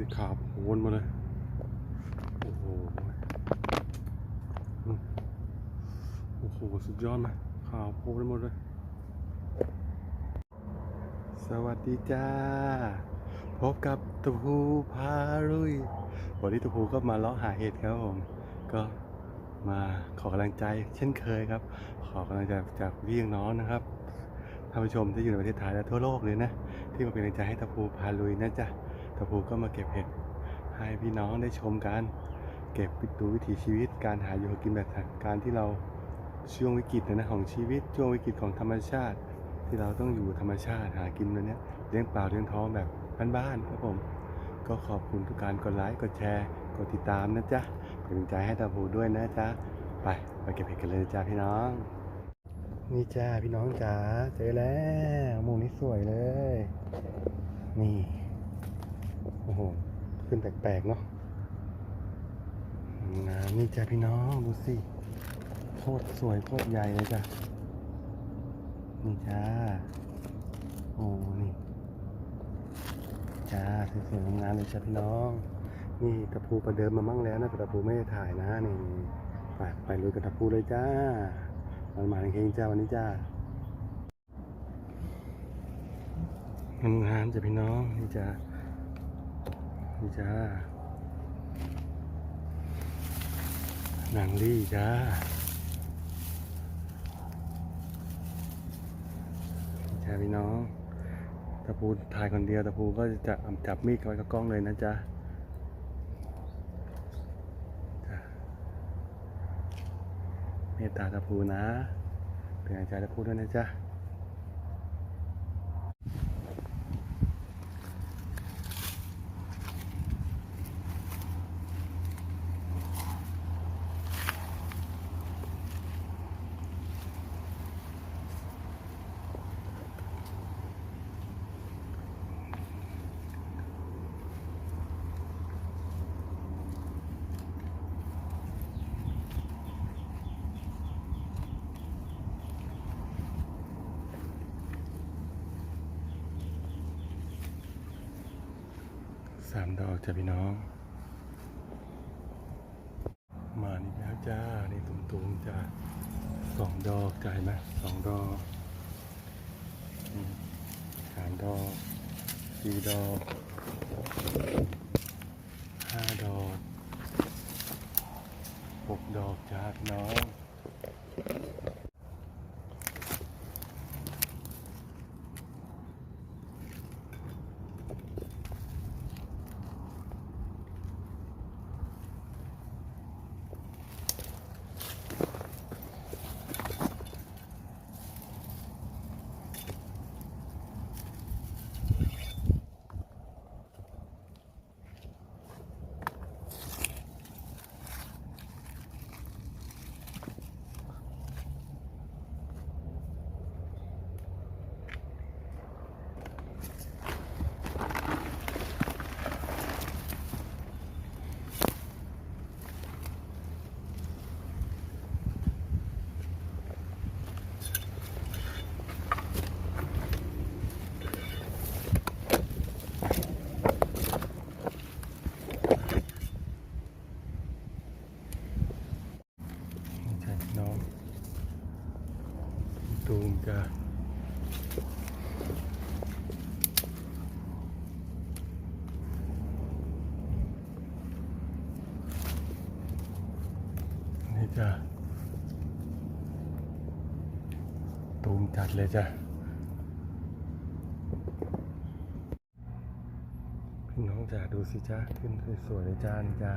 สิขาวโวนมาเลย โอ้โห โอ้โห สุดยอดไหมขาวโพนหมดเลย สวัสดีจ้า พบกับตะพูพาลุย วันนี้ตะพูก็มาเลาะหาเห็ดครับผม ก็มาขอกำลังใจเช่นเคยครับ ขอกำลังใจจากพี่น้องนะครับท่านผู้ชมที่อยู่ในประเทศไทยและทั่วโลกเลยนะ ที่มาเป็นกำลังใจให้ตะพูพาลุยนะจ๊ะ ตะพูก็มาเก็บเห็ดให้พี่น้องได้ชมกัน เก็บดูวิถีชีวิตการหาอยู่หากินแบบการที่เราช่วงวิกฤตนะของชีวิตช่วงวิกฤตของธรรมชาติ ที่เราต้องอยู่ธรรมชาติหากินแบบเนี้ยเลี้ยงเปล่าเลี้ยงท้องแบบบ้านๆครับผม ก็ขอบคุณทุกการกดไลค์กดแชร์กดติดตามนะจ๊ะเป็นกำลังใจให้ตาผูด้วยนะจ๊ะไปไปเก็บเห็ดกันเลยจ้าพี่น้อง นี่จ้าพี่น้องจ๋าเจอแล้วมุมนี้สวยเลย นี่ โอ้โห ขึ้นแปลกๆเนาะงามนี่จ้าพี่น้อง ดูสิโคตรสวยโคตรใหญ่เลยจ้ะ นี่จ้า โอ้นี่จ้าสวยๆงามเลยจ้าพี่น้อง นี่ตะพูประเดิมมามั่งแล้วนะแต่ตะพูไม่ได้ถ่ายนะนี่ไปไปลุยกับตะพูเลยจ้ามันมาเฮงจ้าวันนี้จ้างามๆจ้าพี่น้องนี่จ้า นี่จ้าหนังลี่จ้านี่จ้าพี่น้องตะปูถ่ายคนเดียวตะปูก็จะจับมีดไว้กับกล้องเลยนะจ๊ะจ้ะเมตตาตะปูนะเป็นกำลังใจตะปูด้วยนะจ๊ะ สามดอกจ้ะพี่น้อง มานี่แล้วจ้านี่ตุ่มๆจ้าสองดอกจ่ายไหมสองดอกสามดอกสี่ดอกห้าดอกหกดอกจ้าพี่น้อง นี่จ้ะพี่น้องตูมจ้ะนี่จ้ะ ตูมจัดเลยจ้ะพี่น้องจ๋าดูสิจ้าขึ้นสวยๆเลยจ้านี่จ้า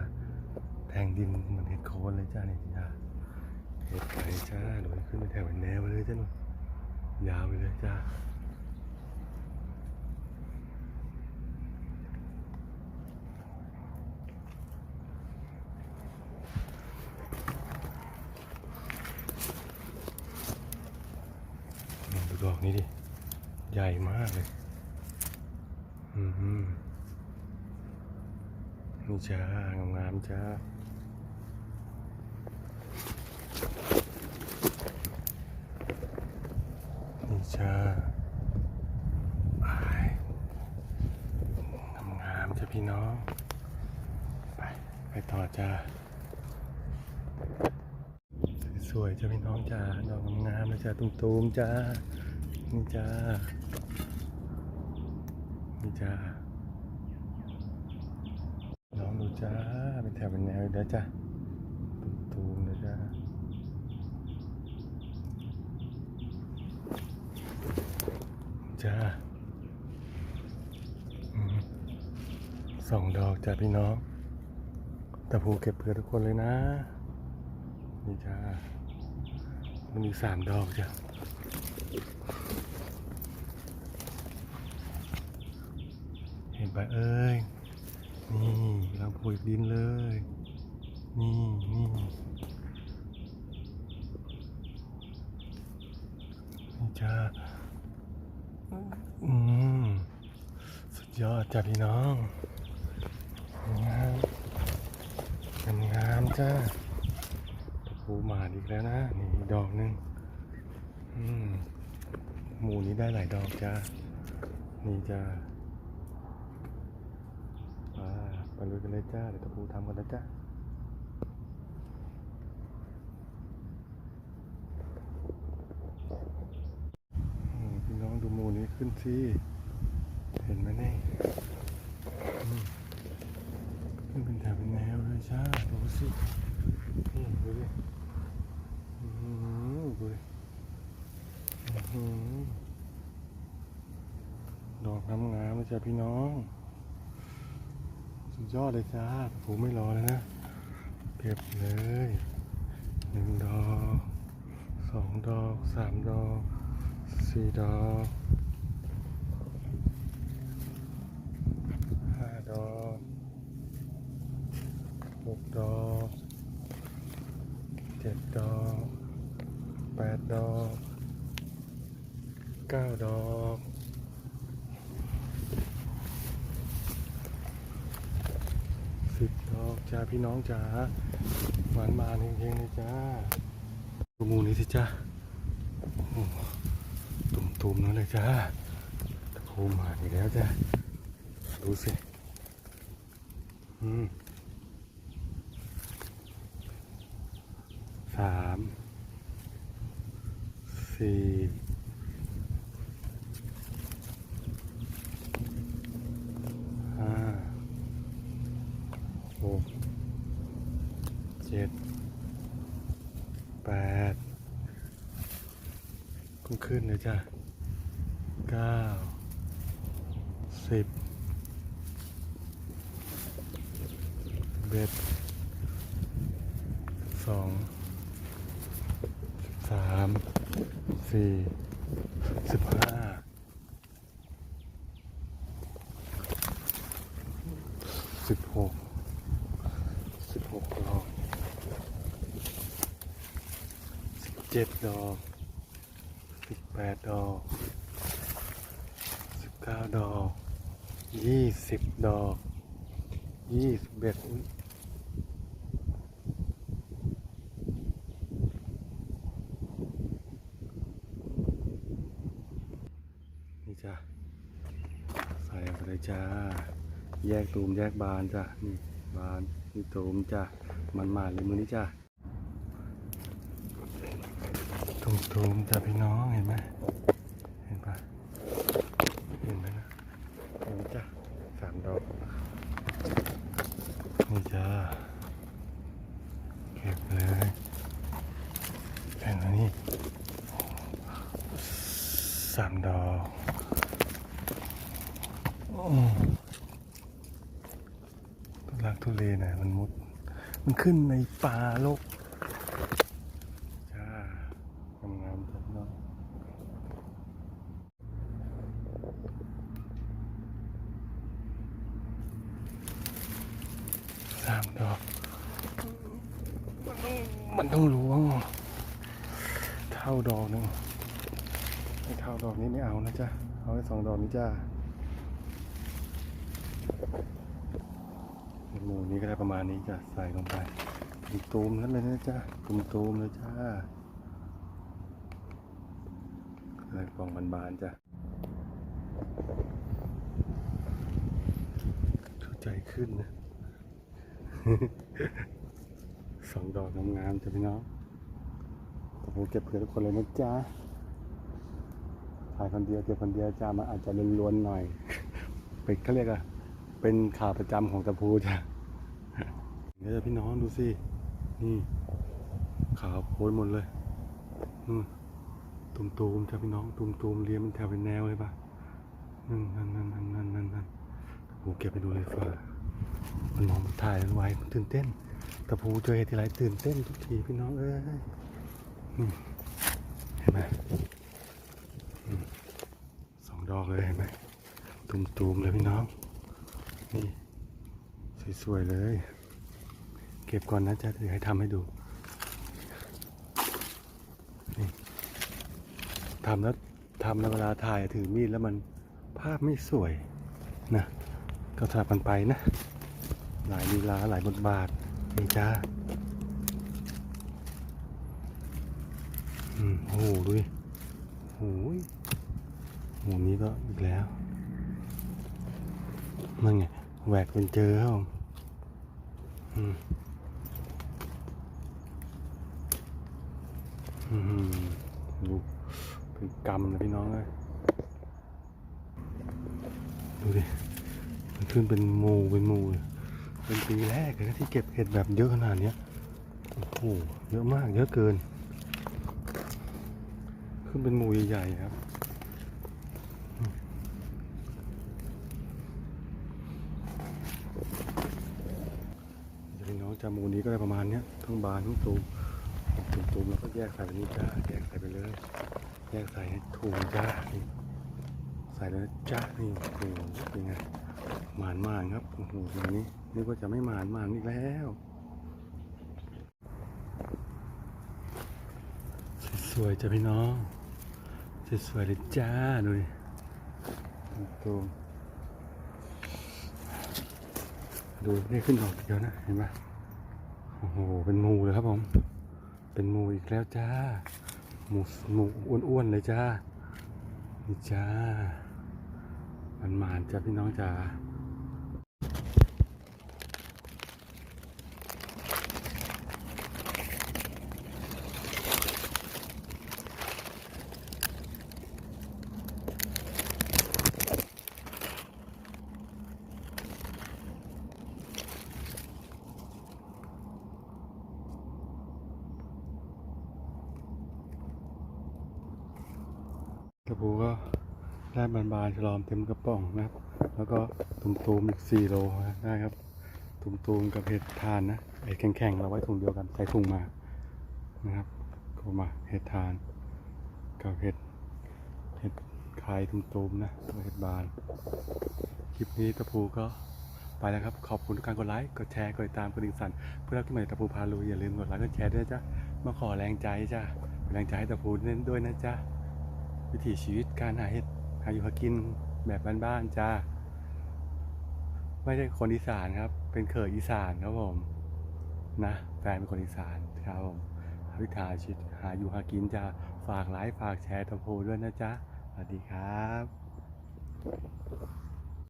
แทงดินเหมือนเห็ดโคนเลยจ้านี่จ้าเห็ดไข่จ้าหนูขึ้นไปแถวแนวไปเลยจ้าหนูยาวไปเลยจ้านี่ ดอกนี้ดิ ใหญ่มากเลย อืมนี่จ้างามๆจ้านี่จ้าไปงามๆจ้ะพี่น้อง ไป ไปต่อจ้าสวยๆจ้าพี่น้องจ้าดอกงามๆเลยจ้าตุ้มๆจ้า นี่จ้า นี่จ้าน้องดูจ้า เป็นแถวเป็นแนวเด้อจ้าตุ้มๆเลยจ้าจ้าสองดอกจ้าพี่น้องตะพูเก็บเผื่อทุกคนเลยนะ นี่จ้ามันมีสามดอกจ้ะ เห็นปะเอ้ย นี่เราปลูกดินเลย นี่นี่นี่จ้าอืมสุดยอดจ้ะพี่น้องงามงามงามๆจ้าตะปูหมาดอีกแล้วนะ นี่ดอกหนึ่งอืมหมูนี้ได้หลายดอกจ้านี่จ้า อ่าไปลุยกันเลยจ้า เดี๋ยวตะปูทำกันนะจ้าพี่น้องดูมูนี้ขึ้นสิเห็นไหมเนี่ขึ้นเป็นแถวเป็นแนวเลยจ้าดูสินี่ดูดิอืมดูดิอื้อหือดอกงามๆเลยจ้าพี่น้อง ยอดเลยจ้าผมไม่รอแล้วนะ เก็บเลยหนึ่งดอกสองดอกสามดอกสี่ดอก ห้าดอกหกดอกเจ็ดดอกแปดดอกเก้าดอกสิบดอกจ้า พี่น้องจ๋าหวานมาจริงๆเลยจ้าดูหมูนี้สิจ้าโอ้โหตุ่มๆนั่นเลยจ้าตะโพมาอีกแล้วจ้าดูสิสามสี่ ห้า หก เจ็ด แปด ขึ้นนเลยจ้ะเก้าสิบเบ็ดสองสามสี่สิบห้าสิบหกสิบหกดอกสิบเจ็ดดอกสิบแปดดอกสิบเก้าดอกยี่สิบด อกยี่สิบเอ็ดนี่จ้ะใส่ไปเลยจ้า แยกตูมแยกบานจ้ะ นี่บานนี่ตูมจ้ะ มันมาเลยมือนี้จ้ะตูมตูมจ้ะพี่น้องเห็นไหมเห็นปะเห็นไหมนะเห็นไหมจ้ะสามดอก นี่จ้าเก็บเลยแผ่นอันนี้สามดอกอืม ทุเลน่อยมันมุด มันขึ้นในป่าโลกจ้างามๆจัดเนาะสามดอกมันต้องล้วงเท่าดอกหนึ่งไอ้เท่าดอกนี้ไม่เอานะจ๊ะ เอาไอ้สองดอกนี้จ้าหมู นี้ก็ได้ประมาณนี้จ้ะใส่ลงไปตูมนั้นเลยนะจ๊ะตูมๆเลยจ้าเลยฟองบานๆจ้ะเข้าใจขึ้นนะสองดอกงามๆจ้ะพี่น้องตะปูเก็บเผื่อทุกคนเลยนะจ๊ะถ่ายคนเดียวเก็บคนเดียวจ้ามันอาจจะล้วนๆหน่อย เป็นเขาเรียกอะเป็นขาประจำของตะพูจ้ะ เดี๋ยวพี่น้องดูสิ นี่ขาวโพลนหมดเลยนู่นตุ่มๆจ้ะพี่น้องตุ่มๆเรียงเป็นแถวเป็นแนวเลยปะนั่นนั่นนั่นนั่นนั่นนั่นนั่นตะพูเก็บไปดูเลยฟ้ามันมองถ่ายมันไว้ตื่นเต้นตะพูเจอเหตุทีไรตื่นเต้นทุกทีพี่น้องเอ้ยนี่เห็นไหมสองดอกเลยเห็นไหมตุ่มๆเลยพี่น้องนี่สวยๆเลย ก็บก่อนนะจ๊ะเดี๋ยวให้ทำให้ดูนี่ทำแล้วทำแล้วเวลาถ่ายถือมีดแล้วมันภาพไม่สวยนะก็สลับกันไปนะ หลายลีลาหลายบทบาทนี่จ้าอืมโอ้โหดูดิโอ้ยโหนี้ก็อีกแล้วนั่นไงแหวกเป็นเจอครับผมอืมอืม ดูเป็นกำเลยพี่น้องเลยดูดิ มันขึ้นเป็นมูเป็นมูเลยเป็นปีแรกเลยนะที่เก็บเห็ดแบบเยอะขนาดนี้โอ้โห เยอะมาก เยอะเกิน ขึ้นเป็นมูใหญ่ๆครับพี่น้องจามูนี้ก็ได้ประมาณนี้ทั้งบานทั้งตูม ตูมตูมแล้วก็แยกใส่ไปนี่จ้าแยกใส่ไปเลย แยกใส่ถูกจ้านี่ใส่แล้วจ้านี่โอ้โหเป็นไงหมานมากครับโอ้โหอย่างนี้นึกว่าจะไม่หมานมานอีกแล้ว สวยๆจ้าพี่น้องสวยๆเลยจ้าดูดิตูมดูนี่ขึ้นดอกเดียวนะ เห็นไหมโอ้โห เป็นมูเลยครับผม เป็นหมูอีกแล้วจ้า หมูหมูอ้วนๆเลยจ้า นี่จ้ามันหมานจ้าพี่น้องจ้า ตะปูก็ได้บานๆฉลอมเต็มกระป๋องนะครับ แล้วก็ตุ่มๆอีกสี่โลได้ครับ ตุ่มๆกับเห็ดทานนะไอ้แข็งๆเราไว้ถุงเดียวกันใส่ถุงมานะครับก็มาเห็ดทานกับเห็ดเห็ดไข่ตุ่มๆนะตัวเห็ดบาน คลิปนี้ตะปูก็ไปแล้วครับ ขอบคุณทุกการกดไลค์กดแชร์กดติดตามกดดิ่งสั่นเพื่อรับคลิปใหม่ตะปูพาลุยอย่าลืมกดไลค์กดแชร์ด้วยจ๊ะมาขอแรงใจจ้ะแรงใจให้ตะปูเน้นด้วยนะจ๊ะ วิถีชีวิตการหาเห็ดหาอยู่หากินแบบบ้านๆจ้าไม่ใช่คนอีสานครับ เป็นเขยอีสานครับผมนะแฟนเป็นคนอีสานครับผมวิถีชีวิตหาอยู่หากินจ้าฝากไลค์ฝากแชร์ตะโพด้วยนะจ๊ะสวัสดีครับ